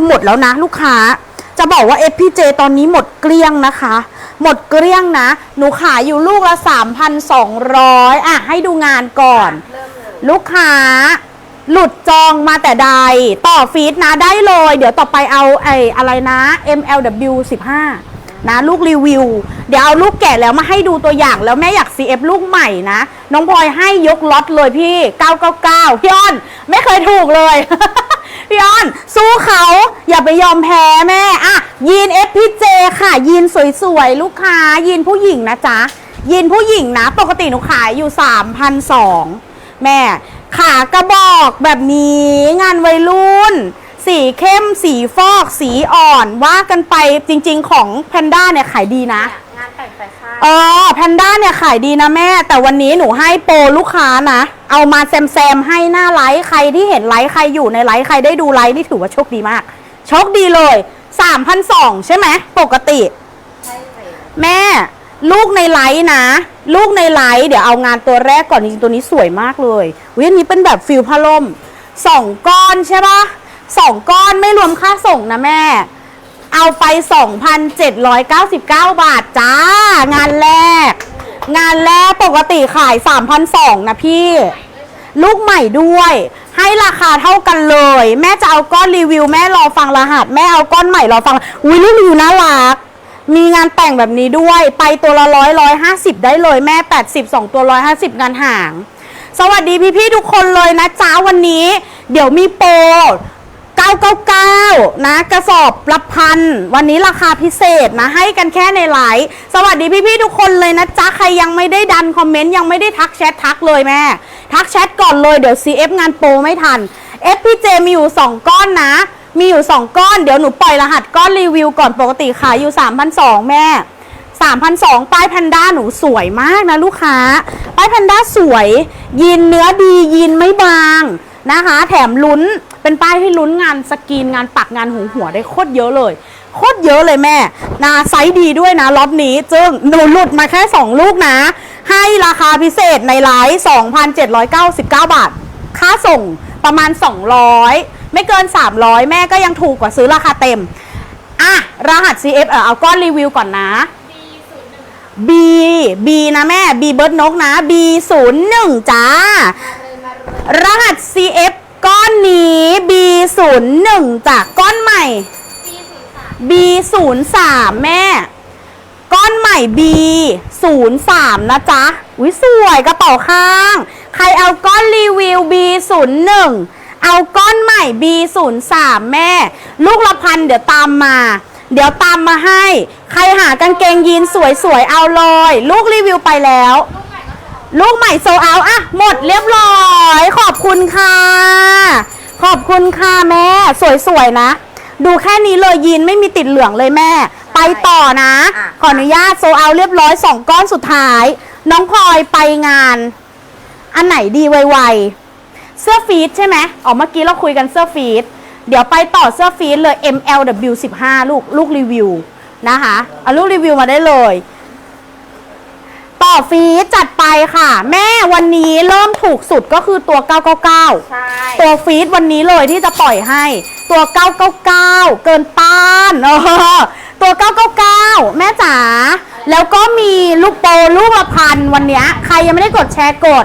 คือหมดแล้วนะลูกค้า จะบอกว่า FPJ ตอนนี้หมดเกลี้ยงนะคะ หมดเกลี้ยงนะ หนูขายอยู่ลูกละ 3,200 อะ ให้ดูงานก่อนเริ่มเลยลูกค้า หลุดจองมาแต่ใด ต่อฟีดนะได้เลย เดี๋ยวต่อไปเอาไอ้อะไรนะ MLW 15นะลูกรีวิว เดี๋ยวเอาลูกแก่แล้วมาให้ดูตัวอย่างแล้วแม่อยาก CF ลูกใหม่นะ น้องพลอยให้ยกล็อตเลยพี่ 999 พี่อ้อน ไม่เคยถูกเลย พี่อ้อน สู้เขา อย่าไปยอมแพ้แม่อะยีน FPJ ค่ะ ยีนสวยๆ ลูกค้า ยีนผู้หญิงนะจ๊ะ ยีนผู้หญิงนะ ปกติหนูขายอยู่ 3,200 แม่ ขากระบอกแบบนี้งานวัยรุ่น สีเข้มสีฟอกสีอ่อนว่ากันไปจริงๆของแพนด้าเนี่ยขายดีนะ งานแต่งแฟชั่นเออแพนด้าเนี่ยขายดีนะแม่ แต่วันนี้หนูให้โปรลูกค้านะ เอามาแซมแซมๆให้หน้าไลฟ์ใครที่เห็นไลฟ์ใครอยู่ในไลฟ์ใครได้ดูไลฟ์นี่ถือว่าโชคดีมาก โชคดีเลย3,200ใช่ไหมปกติใช่เลยแม่ลูกในไลฟ์นะ ลูกในไลฟ์เดี๋ยวเอางานตัวแรกก่อนจริงๆตัวนี้สวยมากเลยวิอันนี้เป็นแบบฟิลผ้าล่มสองก้อนใช่ปะสองก้อนไม่รวมค่าส่งนะแม่ เอาไป 2,799 บาทจ้า งานแรก งานแรกปกติขาย 3,200นะพี่ ลูกใหม่ด้วย ให้ราคาเท่ากันเลย แม่จะเอาก้อนรีวิว แม่รอฟังรหัส แม่เอาก้อนใหม่รอฟังอุ้ยรีวิวน่ารักมีงานแต่งแบบนี้ด้วย ไปตัวละร้อยร้อยห้าสิบได้เลยแม่แปดสิบสองตัวร้อยห้าสิบงานห่าง สวัสดีพี่ๆทุกคนเลยนะจ้าวันนี้ เดี๋ยวมีโปร999 นะ กระสอบละพัน วันนี้ราคาพิเศษนะ ให้กันแค่ในไลฟ์สวัสดีพี่ๆทุกคนเลยนะจ๊ะ ใครยังไม่ได้ดันคอมเมนต์ ยังไม่ได้ทักแชททักเลยแม่ ทักแชทก่อนเลยเดี๋ยว CF งานโปรไม่ทัน FPJ มีอยู่ 2 ก้อนนะ มีอยู่ 2 ก้อนเดี๋ยวหนูปล่อยรหัสก้อนรีวิวก่อนปกติขายอยู่ 3,200 แม่ 3,200 ป้ายแพนด้าหนูสวยมากนะลูกค้า ป้ายแพนด้าสวย ยีนเนื้อดียีนไม่บางนะคะ แถมลุ้นเป็นป้ายที่ลุ้นงานสกรีนงานปักงานหูหัวได้โคตรเยอะเลย โคตรเยอะเลยแม่นะไซส์ดีด้วยนะล็อตนี้จึงหนูหลุดมาแค่ 2 ลูกนะ ให้ราคาพิเศษในไลฟ์2,799 บาท ค่าส่งประมาณ 200 ไม่เกิน 300 แม่ก็ยังถูกกว่าซื้อราคาเต็ม อะ รหัส CF เออเอาก้อนรีวิวก่อนนะ B B นะแม่ B เบิร์ดนกนะ B 0 1จ้ามาเลยมารหัส CF ก้อนนี้ B 0 1จากก้อนใหม่ ปีศูนย์สาม B 0 3 แม่ ก้อนใหม่ B 0 3 นะจ๊ะอุ้ยสวยกระเป๋าข้าง ใครเอาก้อนรีวิว B 0 1 เอาก้อนใหม่ B 0 3 แม่ ลูกละพันเดี๋ยวตามมา เดี๋ยวตามมาให้ ใครหากางเกงยีนสวยๆ เอาเลย ลูกรีวิวไปแล้ว ลูกใหม่โซเอาอะหมดเรียบร้อย ขอบคุณค่ะ ขอบคุณค่ะแม่ สวยๆนะ ดูแค่นี้เลยยีนไม่มีติดเหลืองเลยแม่ ไปต่อนะขออนุญาตโซเอาเรียบร้อยสองก้อนสุดท้าย น้องพลอยไปงาน อันไหนดีไวๆเสื้อฟีดใช่ไหมอ๋อเมื่อกี้เราคุยกันเสื้อฟีดเดี๋ยวไปต่อเสื้อฟีดเลย MLW 15ลูกลูกรีวิวนะคะเอาลูกรีวิวมาได้เลย ต่อฟีดจัดไปค่ะ แม่วันนี้เริ่มถูกสุดก็คือตัว 999 ใช่ ตัวฟีดวันนี้เลยที่จะปล่อยให้ ตัว 999 เกินต้านเออตัว 999 แม่จ๋าแล้วก็มีลูกโปลูกละพันวันเนี้ยใครยังไม่ได้กดแชร์กด